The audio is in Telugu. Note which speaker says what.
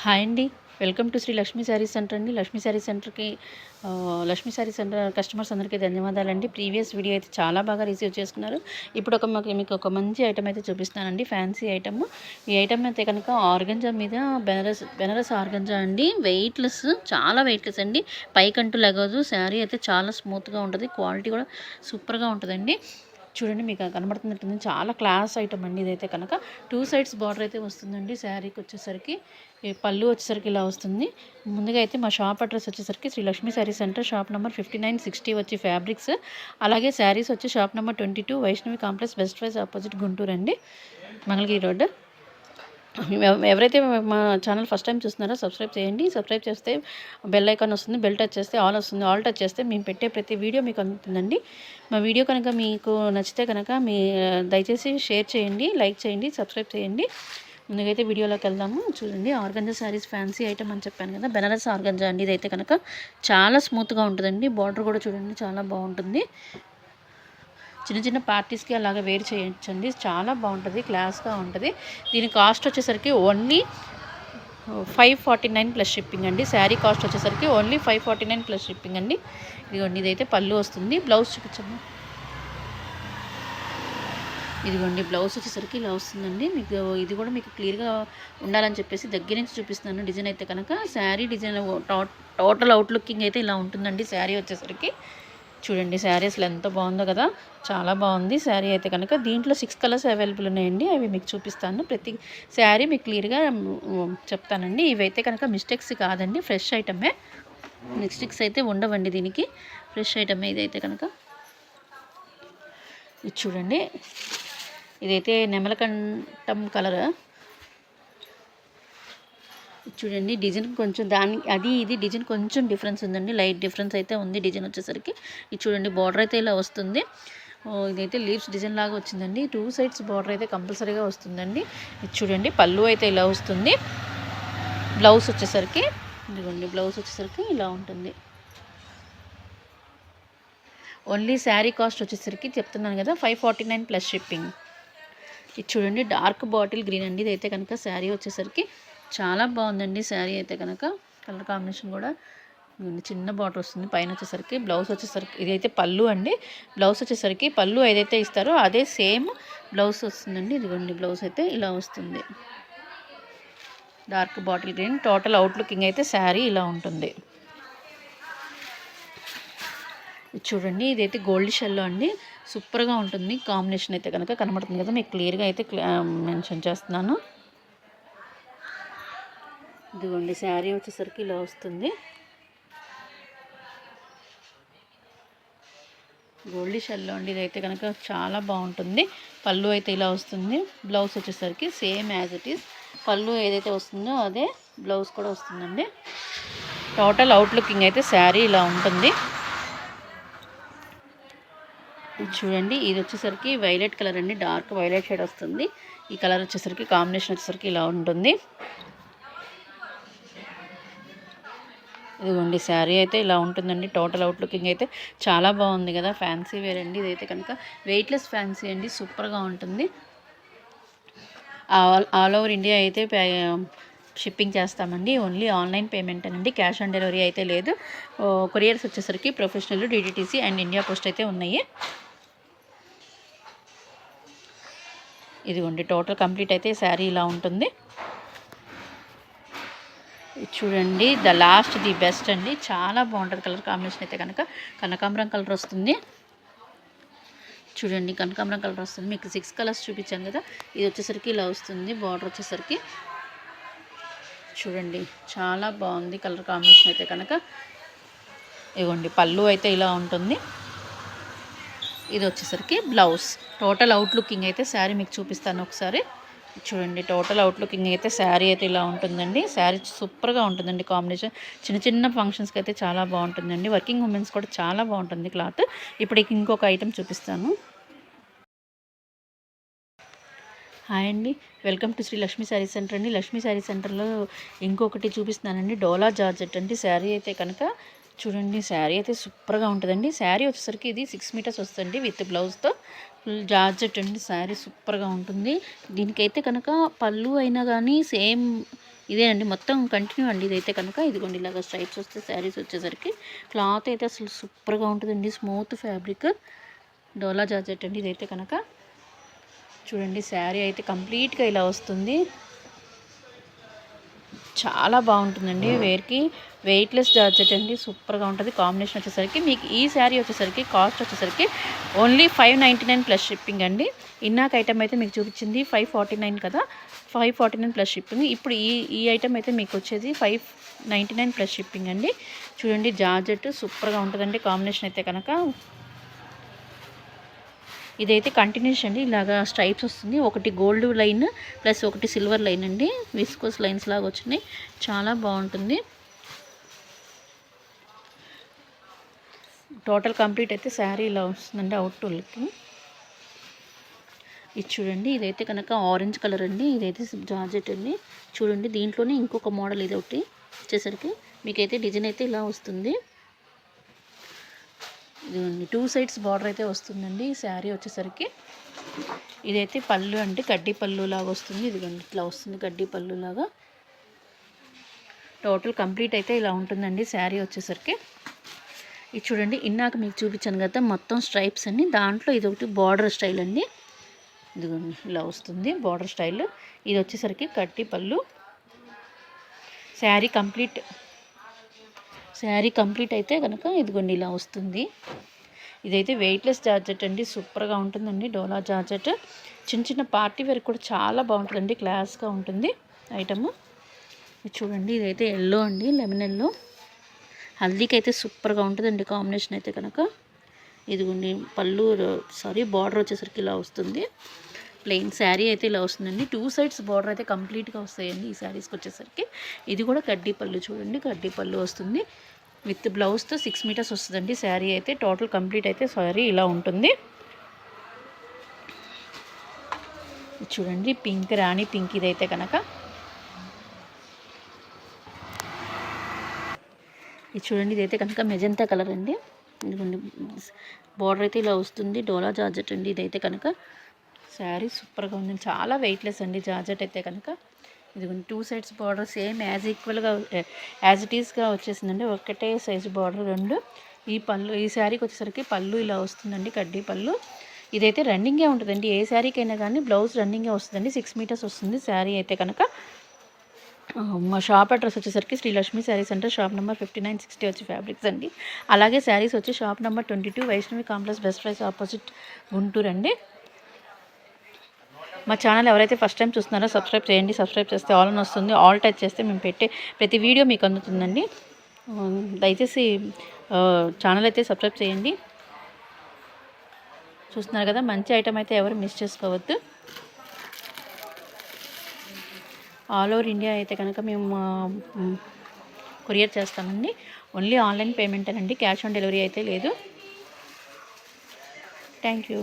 Speaker 1: హాయ్ అండి. Welcome to Shri Lakshmi saree centre అండి. లక్ష్మీ శారీ సెంటర్కి లక్ష్మీ శారీ సెంటర్ కస్టమర్స్ అందరికీ ధన్యవాదాలండి ప్రీవియస్ వీడియో అయితే చాలా బాగా రిసీవ్ చేసుకున్నారు. ఇప్పుడు ఒక మాకు మీకు ఒక మంచి ఐటమ్ అయితే చూపిస్తానండి. Fancy item. ఈ ఐటమ్ అయితే కనుక ఆర్గంజా మీద బెనరస్ బెనరస్ ఆర్గంజా అండి. వెయిట్లెస్ చాలా వెయిట్లెస్ అండి. పైకంటూ లగదు శారీ అయితే చాలా స్మూత్గా ఉంటుంది. క్వాలిటీ కూడా సూపర్గా ఉంటుందండి. చూడండి మీకు కనబడుతున్నట్టుంది. చాలా క్లాస్ ఐటమ్ అండి ఇదైతే కనుక. టూ సైడ్స్ బార్డర్ అయితే వస్తుందండి శారీకి వచ్చేసరికి. పళ్ళు వచ్చేసరికి ఇలా వస్తుంది. ముందుగా అయితే మా షాప్ అడ్రస్ వచ్చేసరికి Shri Lakshmi saree centre shop number fifty nine sixty వచ్చి ఫ్యాబ్రిక్స్. అలాగే శారీస్ వచ్చి shop number twenty two Vaishnavi complex best wise opposite Guntur అండి మంగళగిరి రోడ్డు. ఎవరైతే మా ఛానల్ ఫస్ట్ టైం చూస్తున్నారో సబ్స్క్రైబ్ చేయండి. సబ్స్క్రైబ్ చేస్తే బెల్ ఐకాన్ వస్తుంది బెల్ టచ్ చేస్తే ఆల్ వస్తుంది. ఆల్ టచ్ చేస్తే మేము పెట్టే ప్రతి వీడియో మీకు అందుతుందండి. మా వీడియో కనుక మీకు నచ్చితే కనుక మీ దయచేసి షేర్ చేయండి లైక్ చేయండి సబ్స్క్రైబ్ చేయండి. ముందుకైతే వీడియోలోకి వెళ్దాము. చూడండి ఆర్గంజా శారీస్ ఫ్యాన్సీ ఐటమ్ అని చెప్పాను కదా బెనారస్ ఆర్గంజా అండి ఇదైతే కనుక. చాలా స్మూత్గా ఉంటుందండి. బార్డర్ కూడా చూడండి చాలా బాగుంటుంది. చిన్న చిన్న పార్టీస్కి అలాగ వేర్ చేయించండి. చాలా బాగుంటుంది క్లాస్గా ఉంటుంది. దీని కాస్ట్ వచ్చేసరికి only five forty nine plus shipping అండి. శారీ కాస్ట్ వచ్చేసరికి only five forty nine plus shipping అండి. ఇదిగోండి ఇదైతే పళ్ళు వస్తుంది. బ్లౌజ్ చూపించండి ఇదిగోండి బ్లౌజ్ వచ్చేసరికి ఇలా వస్తుందండి. మీకు ఇది కూడా మీకు క్లియర్గా ఉండాలని చెప్పేసి దగ్గర నుంచి చూపిస్తున్నాను డిజైన్ అయితే కనుక. Saree design total out looking అయితే ఇలా ఉంటుందండి. శారీ వచ్చేసరికి చూడండి శారీ అసలు ఎంత బాగుందో కదా? చాలా బాగుంది. శారీ అయితే కనుక దీంట్లో సిక్స్ కలర్స్ అవైలబుల్ ఉన్నాయండి. అవి మీకు చూపిస్తాను. ప్రతి శారీ మీకు క్లియర్గా చెప్తానండి. ఇవైతే కనుక మిస్టేక్స్ కాదండి. ఫ్రెష్ ఐటమే. మిస్టేక్స్ అయితే ఉండవండి దీనికి. ఫ్రెష్ ఐటమే ఇదైతే కనుక. ఇది చూడండి. ఇదైతే నెమలకంఠం కలర్. చూడండి డిజైన్ కొంచెం దాని అది ఇది డిజైన్ కొంచెం డిఫరెన్స్ ఉందండి. లైట్ డిఫరెన్స్ అయితే ఉంది డిజైన్ వచ్చేసరికి. ఇది చూడండి బార్డర్ అయితే ఇలా వస్తుంది. ఇదైతే లీవ్స్ డిజైన్ లాగా వచ్చిందండి. టూ సైడ్స్ బార్డర్ అయితే కంపల్సరీగా వస్తుందండి. ఇది చూడండి పళ్ళు అయితే ఇలా వస్తుంది. బ్లౌజ్ వచ్చేసరికి ఇదిగోండి బ్లౌజ్ వచ్చేసరికి ఇలా ఉంటుంది. ఓన్లీ శారీ కాస్ట్ వచ్చేసరికి చెప్తున్నాను కదా five forty nine plus shipping. ఇది చూడండి డార్క్ బాటిల్ గ్రీన్ అండి. ఇదైతే కనుక శారీ వచ్చేసరికి చాలా బాగుందండి శారీ అయితే కనుక కలర్ కాంబినేషన్ కూడా. చిన్న బాటర్ వస్తుంది. పైన వచ్చేసరికి బ్లౌజ్ వచ్చేసరికి ఇదైతే పళ్ళు అండి. బ్లౌజ్ వచ్చేసరికి పళ్ళు ఏదైతే ఇస్తారో అదే సేమ్ బ్లౌజ్ వస్తుందండి. ఇదిగోండి బ్లౌజ్ అయితే ఇలా వస్తుంది. Dark bottle green. Total out looking అయితే శారీ ఇలా ఉంటుంది. ఇది చూడండి ఇదైతే గోల్డ్ షెల్లో అండి. సూపర్గా ఉంటుంది. కాంబినేషన్ అయితే కనుక కనబడుతుంది కదా. మీకు క్లియర్గా అయితే మెన్షన్ చేస్తున్నాను. ఇదిగోండి శారీ వచ్చేసరికి ఇలా వస్తుంది. గోల్డ్ షెల్లో అండి ఇదైతే కనుక చాలా బాగుంటుంది. పళ్ళు అయితే ఇలా వస్తుంది. బ్లౌజ్ వచ్చేసరికి సేమ్ యాజ్ ఇట్ ఈస్. పళ్ళు ఏదైతే వస్తుందో అదే బ్లౌజ్ కూడా వస్తుందండి. టోటల్ అవుట్ లుకింగ్ అయితే శారీ ఇలా ఉంటుంది. ఇది చూడండి ఇది వచ్చేసరికి వైలెట్ కలర్ అండి డార్క్ వైలెట్ షేడ్ వస్తుంది. ఈ కలర్ వచ్చేసరికి కాంబినేషన్ వచ్చేసరికి ఇలా ఉంటుంది. ఇదిగోండి శారీ అయితే ఇలా ఉంటుందండి. టోటల్ అవుట్లుకింగ్ అయితే చాలా బాగుంది కదా. ఫ్యాన్సీ వేర్ అండి ఇదైతే కనుక. వెయిట్లెస్ ఫ్యాన్సీ అండి. సూపర్గా ఉంటుంది. ఆల్ ఆల్ ఓవర్ ఇండియా అయితే షిప్పింగ్ చేస్తామండి. ఓన్లీ ఆన్లైన్ పేమెంట్ అండి. క్యాష్ ఆన్ డెలివరీ అయితే లేదు. కొరియర్స్ వచ్చేసరికి professional DDTC and India post అయితే ఉన్నాయి. ఇదిగోండి టోటల్ కంప్లీట్ అయితే శారీ ఇలా ఉంటుంది. చూడండి ద లాస్ట్ ది బెస్ట్ అండి. చాలా బాగుంటుంది కలర్ కాంబినేషన్ అయితే కనుక. కనకాంబరం కలర్ వస్తుంది. చూడండి కనకాంబరం కలర్ వస్తుంది. మీకు సిక్స్ కలర్స్ చూపించాను కదా. ఇది వచ్చేసరికి ఇలా వస్తుంది. బార్డర్ వచ్చేసరికి చూడండి చాలా బాగుంది కలర్ కాంబినేషన్ అయితే కనుక. ఇవ్వండి పళ్ళు అయితే ఇలా ఉంటుంది. ఇది వచ్చేసరికి బ్లౌజ్. టోటల్ అవుట్లుకింగ్ అయితే శారీ మీకు చూపిస్తాను ఒకసారి. చూడండి టోటల్ అవుట్లుకింగ్ అయితే శారీ అయితే ఇలా ఉంటుందండి. శారీ సూపర్గా ఉంటుందండి కాంబినేషన్ చిన్న చిన్న ఫంక్షన్స్కి అయితే చాలా బాగుంటుందండి. వర్కింగ్ ఉమెన్స్ కూడా చాలా బాగుంటుంది క్లాత్ ఇప్పుడు ఇంకొక ఐటెం చూపిస్తాను. హాయ్ అండి. Welcome to Shri Lakshmi saree centre అండి. లక్ష్మీ శారీ సెంటర్లో ఇంకొకటి చూపిస్తున్నానండి. డోలా జార్జెట్ అండి. శారీ అయితే కనుక చూడండి శారీ అయితే సూపర్గా ఉంటుందండి. శారీ వచ్చేసరికి ఇది సిక్స్ మీటర్స్ వస్తుంది విత్ బ్లౌజ్తో. ఫుల్ జార్జెట్ అండి శారీ సూపర్గా ఉంటుంది. దీనికైతే కనుక పళ్ళు అయినా కానీ సేమ్ ఇదేనండి మొత్తం కంటిన్యూ అండి. ఇదైతే కనుక ఇదిగోండి ఇలాగ స్ట్రైప్స్ వస్తే శారీస్ వచ్చేసరికి క్లాత్ అయితే అసలు సూపర్గా ఉంటుందండి. స్మూత్ ఫ్యాబ్రిక్ డోలా జార్జెట్ అండి. ఇదైతే కనుక చూడండి శారీ అయితే కంప్లీట్గా ఇలా వస్తుంది. చాలా బాగుంటుందండి. వేర్కి వెయిట్లెస్ జార్జెట్ అండి. సూపర్గా ఉంటుంది. కాంబినేషన్ వచ్చేసరికి మీకు ఈ శారీ వచ్చేసరికి కాస్ట్ వచ్చేసరికి only five ninety nine plus shipping అండి. ఇన్నాక ఐటమ్ అయితే మీకు చూపించింది. ఫైవ్ ఫార్టీ నైన్ కదా. Five forty nine plus shipping. ఇప్పుడు ఈ ఈ ఐటమ్ అయితే మీకు వచ్చేది five ninety nine plus shipping అండి. చూడండి జార్జెట్ సూపర్గా ఉంటుందండి. కాంబినేషన్ అయితే కనుక ఇదైతే కంటిన్యూస్ అండి. ఇలాగా స్ట్రైప్స్ వస్తుంది. ఒకటి గోల్డ్ లైన్ ప్లస్ ఒకటి సిల్వర్ లైన్ అండి. విస్కోస్ లైన్స్ లాగా వచ్చినాయి. చాలా బాగుంటుంది. టోటల్ కంప్లీట్ అయితే శారీ ఇలా వస్తుందండి అవుట్ లుక్ ఇది చూడండి. ఇదైతే కనుక ఆరెంజ్ కలర్ అండి. ఇదైతే జార్జెట్ అండి. చూడండి. దీంట్లోనే ఇంకొక మోడల్ ఇది ఒకటి వచ్చేసరికి. మీకైతే డిజైన్ అయితే ఇలా వస్తుంది. టూ సైడ్స్ బార్డర్ అయితే వస్తుందండి. ఈ శారీ వచ్చేసరికి ఇదైతే పళ్ళు అంటే గడ్డి పళ్ళు లాగా వస్తుంది. ఇదిగోండి ఇట్లా వస్తుంది గడ్డి పళ్ళు లాగా. టోటల్ కంప్లీట్ అయితే ఇలా ఉంటుందండి శారీ వచ్చేసరికి. ఇది చూడండి ఇన్నాక మీకు చూపించాను కదా మొత్తం స్ట్రైప్స్ అన్ని. దాంట్లో ఇది ఒకటి బార్డర్ స్టైల్ అండి. ఇదిగోండి ఇలా వస్తుంది బార్డర్ స్టైల్ ఇది వచ్చేసరికి కట్టి పళ్ళు. శారీ కంప్లీట్ శారీ కంప్లీట్ అయితే కనుక ఇదిగోండి ఇలా వస్తుంది. ఇదైతే వెయిట్లెస్ జార్జెట్ అండి. సూపర్గా ఉంటుందండి డోలా జార్జెట్. చిన్న చిన్న పార్టీ వేర్ కూడా చాలా బాగుంటుందండి. క్లాస్గా ఉంటుంది ఐటమ్. ఇది చూడండి ఇదైతే ఎల్లో అండి లెమన్ ఎల్లో. హల్దీకి అయితే సూపర్గా ఉంటుందండి కాంబినేషన్ అయితే కనుక ఇదిగోండి పళ్ళు సారీ బార్డర్ వచ్చేసరికి ఇలా వస్తుంది. ప్లెయిన్ శారీ అయితే ఇలా వస్తుందండి. టూ సైడ్స్ బార్డర్ అయితే కంప్లీట్గా వస్తాయండి ఈ శారీస్కి వచ్చేసరికి. ఇది కూడా కడ్డీ పళ్ళు చూడండి కడ్డీ పళ్ళు వస్తుంది. విత్ బ్లౌజ్తో సిక్స్ మీటర్స్ వస్తుందండి శారీ అయితే. టోటల్ కంప్లీట్ అయితే శారీ ఇలా ఉంటుంది. చూడండి పింక్ రాణి పింక్ ఇదైతే కనుక ఇది చూడండి ఇదైతే కనుక మెజంతా కలర్ అండి. ఇదిగోండి బార్డర్ అయితే ఇలా వస్తుంది. డోలా జార్జెట్ అండి ఇదైతే కనుక శారీ సూపర్గా ఉంది. చాలా వెయిట్లెస్ అండి. జార్జెట్ అయితే కనుక. ఇది two sides border same as ఈక్వల్గా యాజ్ ఇట్ ఈస్గా వచ్చేసిందండి. ఒకటే సైజు బార్డర్ రెండు. ఈ పళ్ళు ఈ శారీకి వచ్చేసరికి పళ్ళు ఇలా వస్తుందండి. కడ్డీ పళ్ళు. ఇదైతే రన్నింగే ఉంటుందండి. ఏ శారీకైనా కానీ బ్లౌజ్ రన్నింగే వస్తుందండి. సిక్స్ మీటర్స్ వస్తుంది శారీ అయితే కనుక. మా షాప్ అడ్రస్ వచ్చేసరికి Shrilakshmi sarees centre shop number fifty nine sixty వచ్చి ఫ్యాబ్రిక్స్ అండి. అలాగే శారీస్ వచ్చి shop number twenty two Vaishnavi complex best price opposite Guntur అండి మా ఛానల్ ఎవరైతే ఫస్ట్ టైం చూస్తున్నారో సబ్స్క్రైబ్ చేయండి. సబ్స్క్రైబ్ చేస్తే ఆల్ అని వస్తుంది. ఆల్ టచ్ చేస్తే మేము పెట్టే ప్రతి వీడియో మీకు అందుతుందండి. దయచేసి ఛానల్ అయితే సబ్స్క్రైబ్ చేయండి. చూస్తున్నారు కదా మంచి ఐటమ్ అయితే ఎవరు మిస్ చేసుకోవద్దు. ఆల్ ఓవర్ ఇండియా అయితే కనుక మేము కొరియర్ చేస్తామండి. ఓన్లీ ఆన్లైన్ పేమెంట్ అండి క్యాష్ ఆన్ డెలివరీ అయితే లేదు. Thank you.